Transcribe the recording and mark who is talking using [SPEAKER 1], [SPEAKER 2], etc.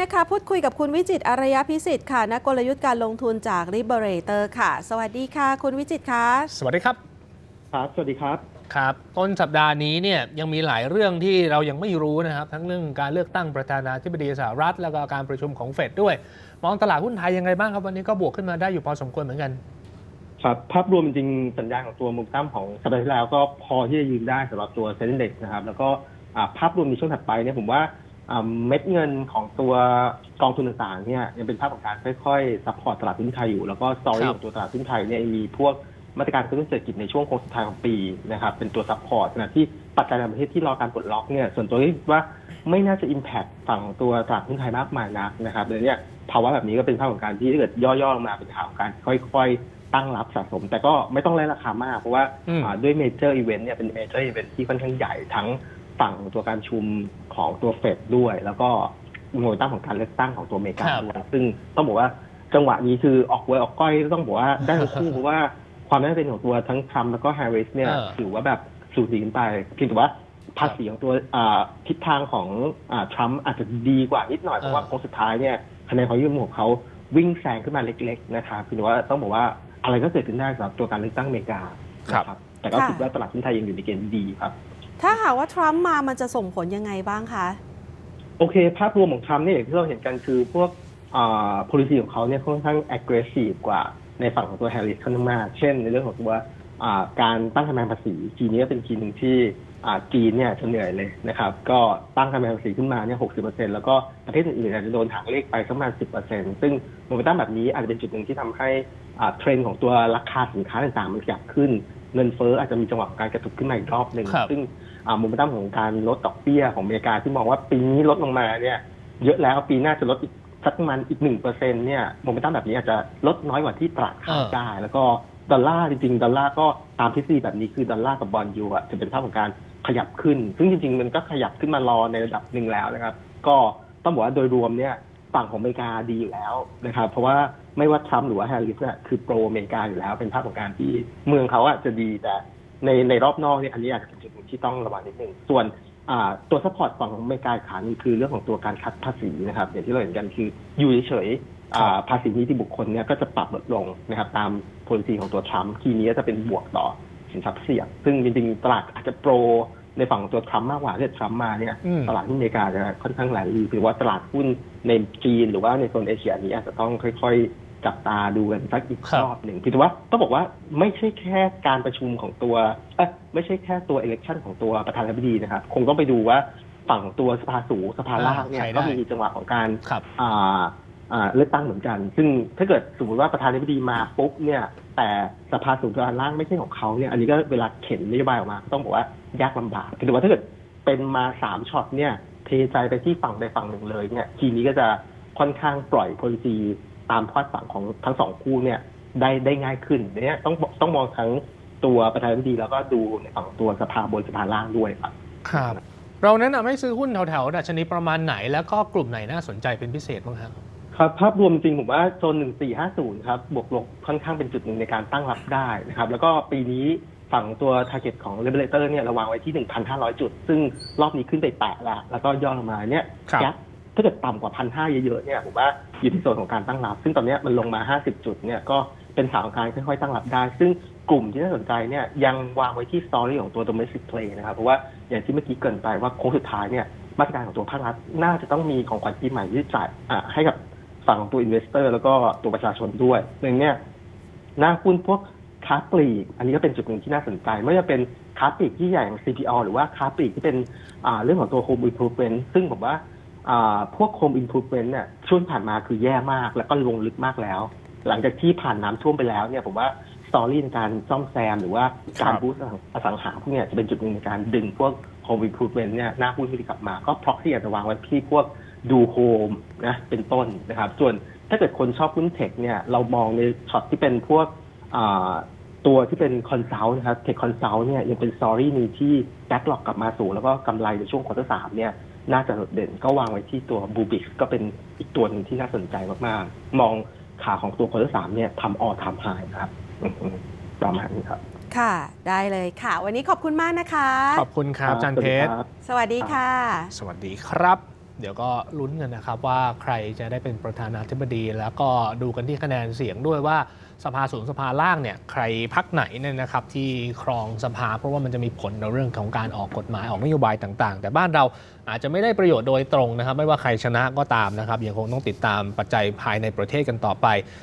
[SPEAKER 1] นะคะพูดคุยกับคุณวิจิตรอารยพิสิทธิ์ค่ะนักกลยุทธ์การลงทุนจาก Liberator ค่ะ สวัสดีค่ะ คุณวิจิตรคะ
[SPEAKER 2] สวัสดีครับ
[SPEAKER 3] ครับ สวัสดีครับ
[SPEAKER 2] ครับ ต้นสัปดาห์นี้เนี่ยยังมีหลายเรื่องที่เรายังไม่รู้นะครับ ทั้งเรื่องการเลือกตั้งประธานาธิบดีสหรัฐ แล้วก็การประชุมของเฟดด้วย มองตลาดหุ้นไทยยังไงบ้างครับวันนี้ก็บวกขึ้นมาได้อยู่พอสมควรเหมือนกัน
[SPEAKER 3] ครับภาพรวมจริงๆสัญญาณของตัวมุมตั้มของสัปดาห์ที่แล้วก็พอที่จะยืนได้สำหรับตัวเซ็นเด็กนะครับแล้วก็อ่าภาพรวมในช่วงถัดไปเนี่ยผมว่าอ่า เม็ดเงินของตัวกองทุนต่างๆเนี่ยยังเป็นภาพของการค่อยๆซัพพอร์ตตลาดหุ้นไทยอยู่ แล้วก็สตอรี่
[SPEAKER 2] ครับ
[SPEAKER 3] ของตัวตลาดหุ้นไทยเนี่ยมีพวกมาตรการกระตุ้นเศรษฐกิจในช่วงโค้งสุดท้ายของปีนะครับเป็นตัวซัพพอร์ตขณะที่ปัจจัยในประเทศที่รอการปลดล็อกเนี่ยส่วนตัวคิดว่าไม่น่าจะอิมแพคฝั่งของตัวตลาดหุ้นไทยมากมายนักนะครับเลยเนี่ยภาวะแบบนี้ก็เป็นภาพของการที่ถ้าเกิดย่อๆลงมาเป็นข่าวของการค่อยๆ ตั้งรับสะสม แต่ก็ไม่ต้องไล่ราคามาก เพราะว่า
[SPEAKER 2] อืม
[SPEAKER 3] อ่าด้วยเมเจอร์อีเวนต์เนี่ยเป็นเมเจอร์อีเวนต์ที่ค่อนข้างใหญ่ทั้ง ฝั่งตัวการชุมของตัวเฟดด้วย แล้วก็โมเมนตัมของการเลือกตั้งของตัวอเมริกา
[SPEAKER 2] ครับ
[SPEAKER 3] ด้วยซึ่งต้องบอกว่าจังหวะนี้คือออกเวยออกก้อยต้องบอกว่าได้ทั้งคู่เพราะว่าความน่าจะเป็นของตัวทั้งทรัมป์แล้วก็แฮร์ริสเนี่ย
[SPEAKER 2] เออ
[SPEAKER 3] ถือว่าแบบสูสีกันไปเพียงแต่ว่าภาษีของตัวอ่าทิศทางของอ่าทรัมป์อาจจะดีกว่านิดหน่อยเพราะว่าโค้งสุดท้ายเนี่ยคะแนนความนิยมของเขาวิ่งแซงขึ้นมาเล็ก ๆ นะครับคือว่าต้องบอกว่าอะไรก็เกิดขึ้นได้สำหรับตัวการเลือกตั้งอเมริกา
[SPEAKER 2] ครับ
[SPEAKER 3] นะแต่ก็คิดว่าตลาดหุ้นไทยยังอยู่ในเกณฑ์ดีครับ
[SPEAKER 1] ถ้าหากว่าทรัมป์มามันจะส่งผลยังไงบ้างคะ
[SPEAKER 3] โอเค ภาพรวมของทรัมป์เนี่ยอย่างที่เราเห็นกันคือพวกอ่า policy ของเขาเนี่ยค่อนข้าง aggressive กว่าในฝั่งของตัวแฮร์ริสค่อนข้างมาก เช่นในเรื่องของตัวอ่าการตั้งคะแนนภาษีทีนี้ก็เป็นทีหนึ่งที่อ่าจีนเนี่ยจะเหนื่อยเลยนะครับ ก็ตั้งคะแนนภาษีขึ้นมาเนี่ย60%แล้วก็ประเทศอื่นๆอาจจะโดนหักเลขไปสักประมาณ10%ซึ่งโมเมนตัมแบบนี้อาจจะเป็นจุดหนึ่งที่ทำให้อ่าเทรนด์ของตัวราคาสินค้าต่างๆ มันขยับขึ้น เงินเฟ้ออาจจะมีจังหวะของการกระตุกขึ้นมาอีกรอบหนึ่ง
[SPEAKER 2] ครับ
[SPEAKER 3] ซึ่งอ่า โมเมนตัมของการลดดอกเบี้ยของอเมริกาที่มองว่าปีนี้ลดลงมาเนี่ยเยอะแล้วปีหน้าจะลดอีกสักมาณอีกหนึ่งเปอร์เซ็นเนี่ยโมเมนตัมแบบนี้อาจจะลดน้อยกว่าที่ตลาดคาดได้ แล้วก็ดอลลาร์จริงๆ ดอลลาร์ก็ตามทฤษฎีแบบนี้คือดอลลาร์กับบอลยูอะจะเป็นภาพของการขยับขึ้น ซึ่งจริงๆ มันก็ขยับขึ้นมารอในระดับหนึ่งแล้วนะครับ ก็ต้องบอกว่าโดยรวมเนี่ยฝั่งของอเมริกาดีอยู่แล้วนะครับ เพราะว่าไม่ว่าทรัมป์หรือว่าแฮร์ริสเนี่ยคือโปรอเมริกาอยู่แล้ว เป็นภาพของการที่เมืองเขาอะจะดีแต่ ในในรอบนอกเนี่ยอันนี้อาจจะเป็นจุดหนึ่งที่ต้องระวังนิดนึงส่วนอ่าตัวซัพพอร์ตฝั่งของอเมริกาอีกขาหนึงคือเรื่องของตัวการคัดภาษีนะครับ อย่างที่เราเห็นกันคืออยู่เฉยๆอ่าภาษีนิติบุคคลเนี่ยก็จะปรับลดลงนะครับตาม policy ของตัวทรัมป์ทีนี้จะเป็นบวกต่อสินทรัพย์เสี่ยง ซึ่งจริงๆตลาดอาจจะโปรในฝั่งของตัวทรัมป์มากกว่าถ้าเกิดทรัมป์มาเนี่ย
[SPEAKER 2] อืม
[SPEAKER 3] ตลาดหุ้นอเมริกาจะค่อนข้างแรงดีหรือว่าตลาดหุ้นในจีนหรือว่าในโซนเอเชียอันนี้อาจจะต้องค่อย ๆ จับตาดูกันสักอีก
[SPEAKER 2] ครับ
[SPEAKER 3] รอบหนึ่งคือว่าต้องบอกว่าไม่ใช่แค่การประชุมของตัวเอ้ยไม่ใช่แค่ตัว election ของตัวประธานาธิบดีนะครับ คงต้องไปดูว่าฝั่งตัวสภาสูงสภาล่างเนี่ย
[SPEAKER 2] ใครได้
[SPEAKER 3] ก็มีจังหวะของการ
[SPEAKER 2] ครับ
[SPEAKER 3] อ่าอ่าเลือกตั้งเหมือนกัน ซึ่งถ้าเกิดสมมติว่าประธานาธิบดีมาปุ๊บเนี่ย แต่สภาสูงสภาล่างไม่ใช่ของเขาเนี่ย อันนี้ก็เวลาเข็นนโยบายออกมาก็ต้องบอกว่ายากลำบากคือว่าถ้าเกิดเป็นมาสามช็อตเนี่ย เทใจไปที่ฝั่งใดฝั่งหนึ่งเลยเนี่ย ทีนี้ก็จะค่อนข้างปล่อย policy ตามพอดฝั่งของทั้งสองคู่เนี่ยได้ได้ง่ายขึ้นเนี่ยต้องต้องมองทั้งตัวประธานาธิบดีแล้วก็ดูในฝั่งตัวสภาบนสภาล่างด้วยครับ
[SPEAKER 2] ครับ เราแนะนำให้ซื้อหุ้นแถวๆดัชนีประมาณไหน แล้วก็กลุ่มไหนน่าสนใจเป็นพิเศษบ้างครับ
[SPEAKER 3] ครับภาพรวมจริงผมว่าโซน1450ครับบวกลบค่อนข้างเป็นจุดหนึ่งในการตั้งรับได้นะครับแล้วก็ปีนี้ฝั่งตัว target ของ regulator เนี่ยเราวางไว้ที่ 1,500 จุด ซึ่งรอบนี้ขึ้นไปแตะแล้วแล้วก็ย่อลงมาเนี่ย
[SPEAKER 2] ครับ
[SPEAKER 3] ยัก ถ้าเกิดต่ำกว่า1,500เยอะๆเนี่ยผมว่าอยู่ที่โซนของการตั้งรับ ซึ่งตอนนี้มันลงมา 50 จุดเนี่ยก็เป็นสาวของการค่อยๆตั้งรับได้ ซึ่งกลุ่มที่น่าสนใจเนี่ยยังวางไว้ที่ story ของตัว domestic play นะครับ เพราะว่าอย่างที่เมื่อกี้เกินไปว่าโค้งสุดท้ายเนี่ยมาตรการของตัวภาครัฐน่าจะต้องมีของขวัญปีใหม่ที่จ่ายให้กับฝั่งของตัวอินเวสเตอร์ แล้วก็ตัวประชาชนด้วยดังเนี้ยหน้าหุ้นพวกค้าปลีก อันนี้ก็เป็นจุดหนึ่งที่น่าสนใจ ไม่ว่าจะเป็นค้าปลีกที่ใหญ่อย่าง CPO หรือว่าค้าปลีกที่เป็นเรื่องของตัว Home Improvement ซึ่งผมว่า พวก Home Improvement เนี่ยช่วงผ่านมาคือแย่มากแล้วก็ลงลึกมากแล้ว หลังจากที่ผ่านน้ำท่วมไปแล้วเนี่ยผมว่าสตอรี่ในการซ่อมแซมหรือว่าการ
[SPEAKER 2] ครับ
[SPEAKER 3] บูสต์อสังหาพวกเนี้ยจะเป็นจุดหนึ่งในการดึงพวก Home Improvement เนี่ยหน้าหุ้นที่กลับมา ก็เพราะที่อาจจะวางไว้ที่พวกดูโฮมนะเป็นต้นนะครับ ส่วนถ้าเกิดคนชอบหุ้นเทคเนี่ยเรามองในช็อตที่เป็นพวกอ่าตัวที่เป็นคอนซัลท์นะครับเทคคอนซัลท์เนี่ยยังเป็นสตอรี่หนึงที่แบ็กหลอกกลับมาสูงแล้วก็กำไรในช่วงควอเตอร์สามเนี่ย น่าจะโดดเด่นก็วางไว้ที่ตัวบูบิกก็เป็นอีกตัวหนึ่งที่น่าสนใจมากๆ มองขาของตัวควอเตอร์สามเนี่ยทำออทำไฮครับอืมๆประมาณนี้ครับ
[SPEAKER 1] ค่ะ ได้เลยค่ะ วันนี้ขอบคุณมากนะคะ
[SPEAKER 2] ขอบคุณครับอาจารย์เพชร
[SPEAKER 3] สวัสดีครับ
[SPEAKER 1] สวัสดีค่ะ
[SPEAKER 2] สวัสดีครับ เดี๋ยวก็ลุ้นกันนะครับว่าใครจะได้เป็นประธานาธิบดี แล้วก็ดูกันที่คะแนนเสียงด้วยว่าสภาสูงสภาล่างเนี่ยใครพักไหนเนี่ยนะครับที่ครองสภาเพราะว่ามันจะมีผลในเรื่องของการออกกฎหมายออกนโยบายต่างๆ แต่บ้านเราอาจจะไม่ได้ประโยชน์โดยตรงนะครับ ไม่ว่าใครชนะก็ตามนะครับยังคงต้องติดตามปัจจัยภายในประเทศกันต่อไป